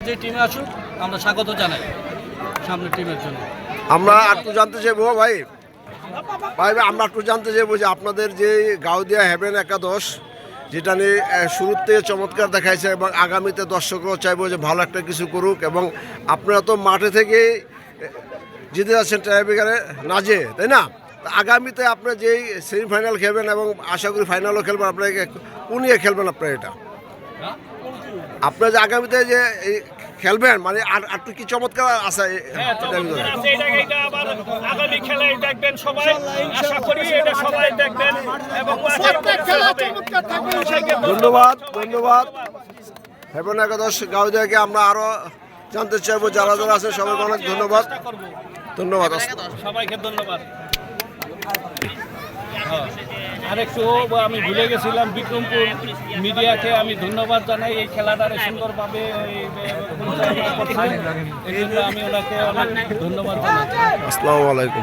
যে টিমে আসুক আমরা স্বাগত জানাই সামনের টিমের জন্য। আমরা একটু জানতে চাইব ভাই। ভাই ভাই, আমরা একটু জানতে চাইব যে আপনাদের যে গাউদিয়া হেভেন একাদশ যেটা নিয়ে শুরুর থেকে চমৎকার দেখাইছে এবং আগামীতে দর্শকরাও চাইব যে ভালো একটা কিছু করুক এবং আপনারা তো মাঠে থেকে জিতে যাচ্ছেন টাইব্রেকারে নাজে তাই না? আগামীতে আপনার যেই সেমিফাইনাল খেলবেন এবং আশা করি ফাইনালও খেলবেন আপনাকে কোন ইয়ে খেলবেন আপনার এটা? আপনার যে আগামীতে যে এই খেলবেন মানে আর একটু কি চমৎকার আছে হ্যাঁ, আগামী খেলায় দেখবেন সবাই। আশা করি এটা সবাই দেখবেন এবং ধন্যবাদ ধন্যবাদ। হেভেন একাদশ গাউদিয়াকে আমরা আরও জানতে চাইব যারা যারা আছে সবাইকে অনেক ধন্যবাদ। ধন্যবাদ সবাইকে ধন্যবাদ। আরেকটু আমি ভুলে গেছিলাম, বিক্রমপুর মিডিয়াকে আমি ধন্যবাদ জানাই। এই খেলাটারে সুন্দরভাবে আমি ওনাকে অনেক ধন্যবাদ জানাই। আসসালামু আলাইকুম।